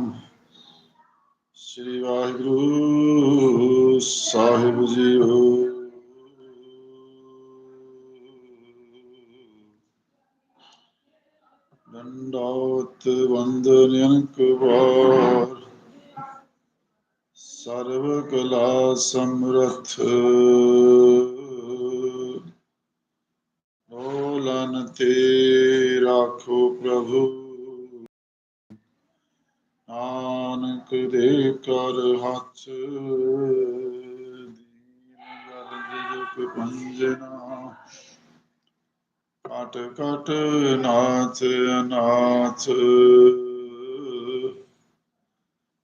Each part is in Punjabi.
ਸਤਨਾਮ ਸ੍ਰੀ ਵਾਹਿਗੁਰੂ ਸਾਹਿਬ ਜੀਓ। ਦੰਡਾਵਤ ਵੰਦਨ ਅਨਕ ਵਾਰ। ਸਰਵ ਕਲਾ ਸਮਰਥ। ਢੋਲਨ ਤੇ ਰਾਖੋ ਪ੍ਰਭੂ ਨਾਨਕ ਦੇ ਕਰ ਹੱਥ ਦੀਨ ਗਰਜ ਜਪ ਪੰਜਨਾ ਕਟ ਕਟ ਨਾਚ ਅਨਾਥ।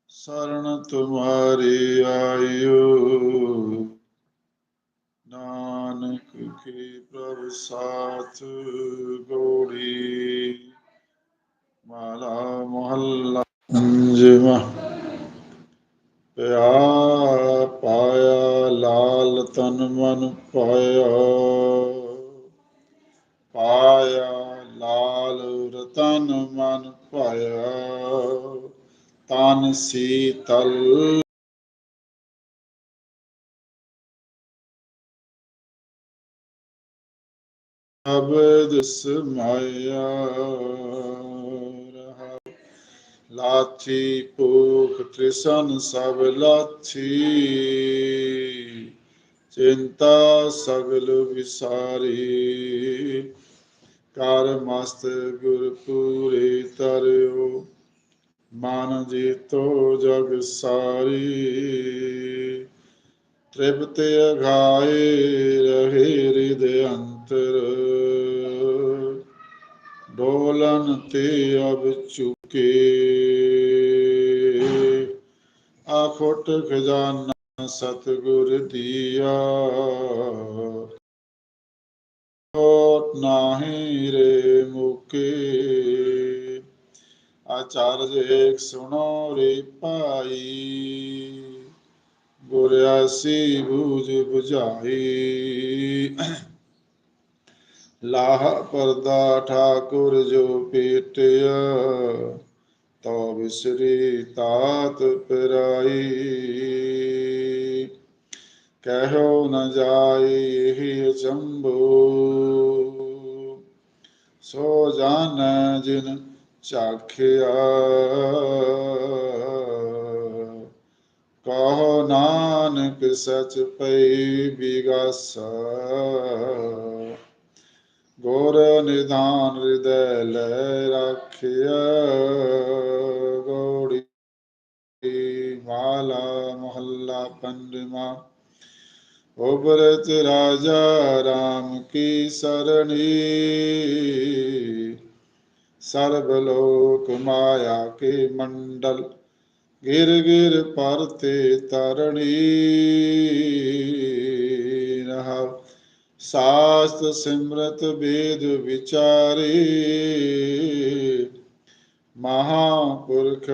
ਸਰਣ ਤੁਮਾਰੀ ਆਇਓ। ਨਾਨਕ ਕੀ ਪ੍ਰਭ ਸਾਥ ਗੋੜੀ। ਮਾਲਾ ਮਹੱਲਾ ਪੰਜਵਾ ਪਿਆ ਪਾਇਆ ਲਾਲ ਤਨ ਮਨ ਪਾਇਆ। ਪਾਇਆ ਲਾਲ ਰਤਨ ਮਨ ਪਾਇਆ। ਤਨ ਸੀਤਲ ਅਬਦ ਸਮਾਇਆ ਲਾਥੀ ਭੂਖ ਤ੍ਰਿਸ਼ਨ ਸਭ ਲਾਥੀ ਚਿੰਤਾ ਸਗਲ ਵਿਸਾਰੀ, ਕਰ ਮਸਤ ਗੁਰ ਪੂਰੇ ਤਰਿਓ, ਮਨ ਜੀਤੋ ਜਗ ਸਾਰੀ। ਤ੍ਰਿਪਤ ਅਗਾਏ ਰਹੇ ਹਿਰਦੇ ਅੰਤਰ, ਡੋਲਨ ਤੇ ਅਬ ਚੁਕੇ। ਆਖੋਟ ਖਜ਼ਾਨਾ ਸਤਿਗੁਰ ਦੀਆ। ਹੋਟ ਨਾਹੀ ਰੇ ਮੁਕੇ। ਆਚਾਰਜ ਏਕ ਸੁਣੋ ਰੇ ਭਾਈ। ਗੁਰਿਆਸੀ ਬੂਝ 부ਝਾਈ ਲਾਹ ਪਰਦਾ ਠਾਕੁਰ ਜੋ ਪੇਟਿਆ। ਤੋ ਵਿਸਰੀ ਤਾਤ ਪਰਾਈ। ਕਹਿਓ ਨ ਜਾਈ ਇਹ ਚੰਬੋ ਸੋ ਜਾਣ ਜਿਨ ਚਾਖਿਆ। ਕਹੋ ਨਾਨਕ ਸਚ ਪਈ ਬਿਗਾਸਾ। ਗੁਰ ਨਿਧਾਨ ਹਿਰਦੈ ਲੈ ਰਾਖਿਆ। ਗੋੜੀ ਮਾਲਾ ਮਹੱਲਾ ਪੰਜਵਾ। ਉਬਰਤ ਰਾਜਾ ਰਾਮ ਕੀ ਸਰਣੀ। ਸਰਬ ਲੋਕ ਮਾਇਆ ਕੇ ਮੰਡਲ, ਗਿਰ ਗਿਰ ਪਰਤੇ ਤਰਣੀ। ਰਹਾ ਸਾਸਤ ਸਿਮਰਤ ਵੇਦ ਵਿਚਾਰੇ। ਮਹਾਪੁਰਖ